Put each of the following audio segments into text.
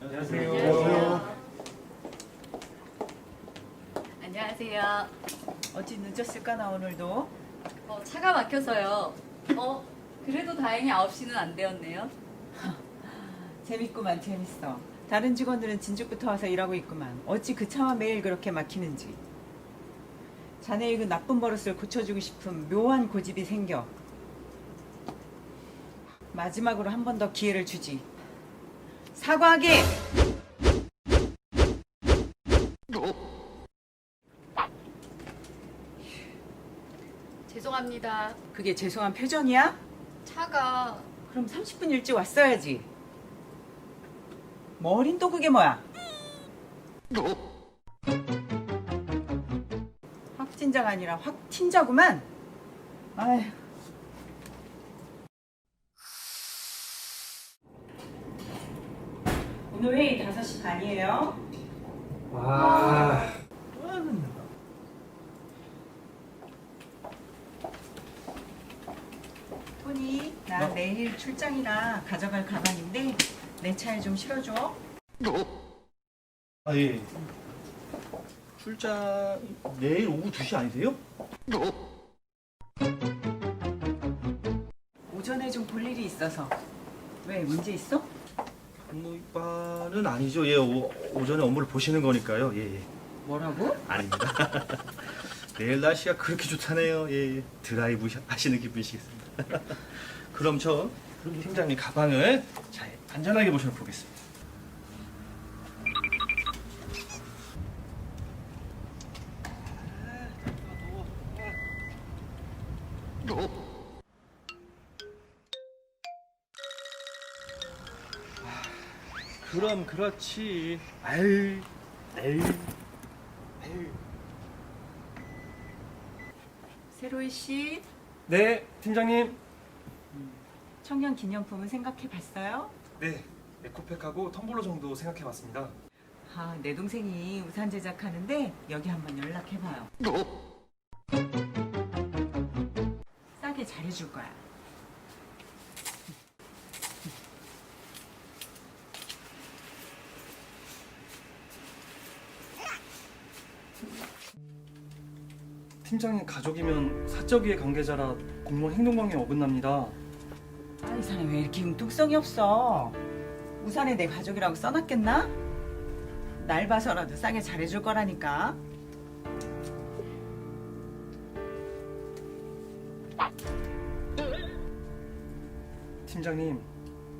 안녕하세요. 안녕하세요. 안녕하세요. 어찌 늦었을까나 오늘도 어, 차가 막혀서요. 어, 그래도 다행히 9시는 안 되었네요. 재밌구만 재밌어 다른 직원들은 진즉부터 와서 일하고 있구만 어찌 그 차와 매일 그렇게 막히는지 자네의 그 나쁜 버릇을 고쳐주고 싶은 묘한 고집이 생겨 마지막으로 한 번 더 기회를 주지 사과하게 죄송합니다. 그게 죄송한 표정이야? 차가 그럼 30분 일찍 왔어야지 머린 또 그게 뭐야? 확진자가 아니라 확틴자구만 아휴 오늘 회의 5시 반이에요 아, 토니 나 어? 내일 출장이라 가져갈 가방인데 내 차에 좀 실어줘 아 예. 출장 내일 오후 2시 아니세요? 오전에 좀 볼 일이 있어서 왜 문제 있어? 근무일반은 아니죠. 예, 오, 오전에 업무를 보시는 거니까요. 예, 예. 뭐라고? 아닙니다. 내일 날씨가 그렇게 좋다네요. 예, 예. 드라이브 하시는 기분이시겠습니다. 그럼 저 그럼 팀장님 가방을 잘 안전하게 모셔 보겠습니다. 그럼 그렇지. 아유, 에이, 에이. 세로이 씨 네, 팀장님. 청년 기념품은 생각해 봤어요? 네, 에코백하고 텀블러 정도 생각해봤습니다. 아, 내 동생이 우산 제작하는데 여기 한번 연락해 봐요. 싸게 잘해줄 거야. 팀장님 가족이면 사적의 관계자라 공무원 행동방해 어긋납니다. 아, 이 사람 왜 이렇게 융통성이 없어? 우산에 내 가족이라고 써놨겠나? 날 봐서라도 싸게 잘해줄 거라니까. 팀장님,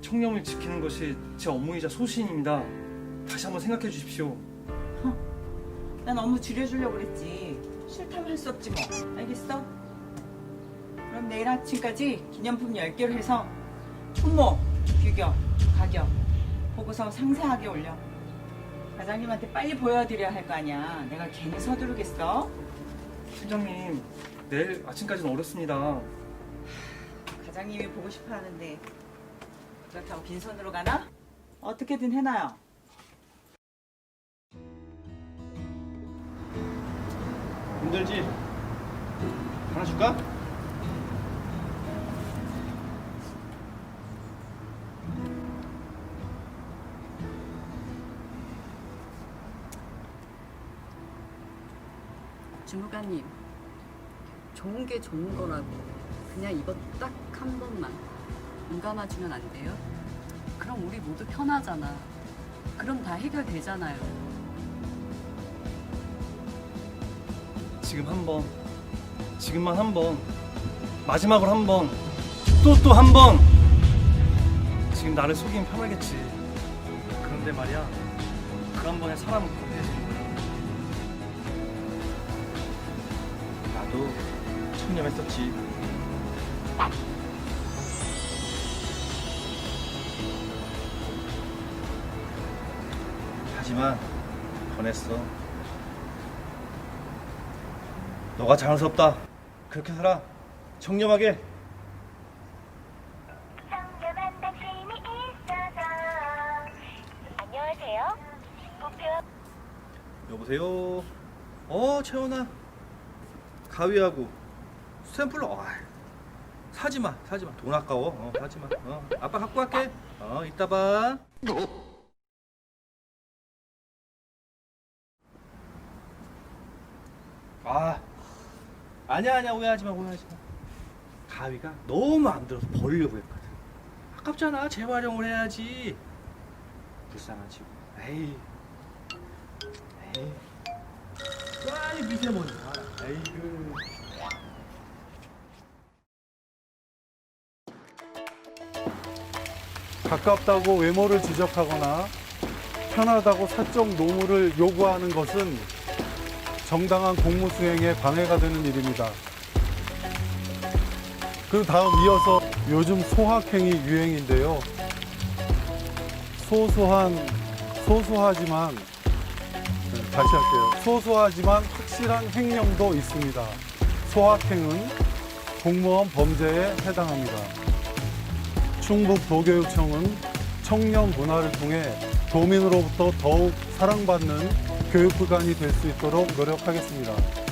청렴을 지키는 것이 제 업무이자 소신입니다. 다시 한번 생각해 주십시오. 난 업무 줄여주려고 그랬지. 싫다면 할수 없지 뭐. 알겠어? 그럼 내일 아침까지 기념품 10개로 해서 품목, 규격, 가격 보고서 상세하게 올려. 과장님한테 빨리 보여드려야 할 거 아니야. 내가 괜히 서두르겠어? 팀장님, 내일 아침까지는 어렵습니다. 과장님이 보고 싶어 하는데 그렇다고 빈손으로 가나? 어떻게든 해놔요. 힘들지? 하나 줄까? 주무관님, 좋은 게 좋은 거라고 그냥 이거 딱 한 번만 눈 감아주면 안 돼요? 그럼 우리 모두 편하잖아. 그럼 다 해결되잖아요. 지금 한 번, 지금만 한 번, 마지막으로 한 번, 또 또 한 번. 지금 나를 속이면 편하겠지. 그런데 말이야, 그 한 번에 사람은 급해지는 거야. 나도 청렴했었지. 하지만 변했어. 너가 자랑스럽다. 그렇게 살아. 청렴하게. 성급한 당신이 있어서 안녕하세요. 목표 여보세요. 어, 채원아. 가위하고 스탬플러. 아, 사지 마, 사지 마. 돈 아까워. 어, 사지 마. 어, 아빠 갖고 갈게. 어, 이따 봐. 아, 아니야, 아니야. 오해하지 마, 오해하지 마. 가위가 너무 안 들어서 버리려고 했거든. 아깝잖아. 재활용을 해야지. 불쌍하지. 에이. 에이. 아이 미세먼지. 아, 아이고. 가깝다고 외모를 지적하거나 편하다고 사적 노무를 요구하는 것은 정당한 공무 수행에 방해가 되는 일입니다. 그 다음 이어서 요즘 소확행이 유행인데요. 소소한, 소소하지만, 네, 다시 할게요. 소소하지만 확실한 횡령도 있습니다. 소확행은 공무원 범죄에 해당합니다. 충북 도교육청은 청년 문화를 통해 도민으로부터 더욱 사랑받는 교육기관이 될 수 있도록 노력하겠습니다.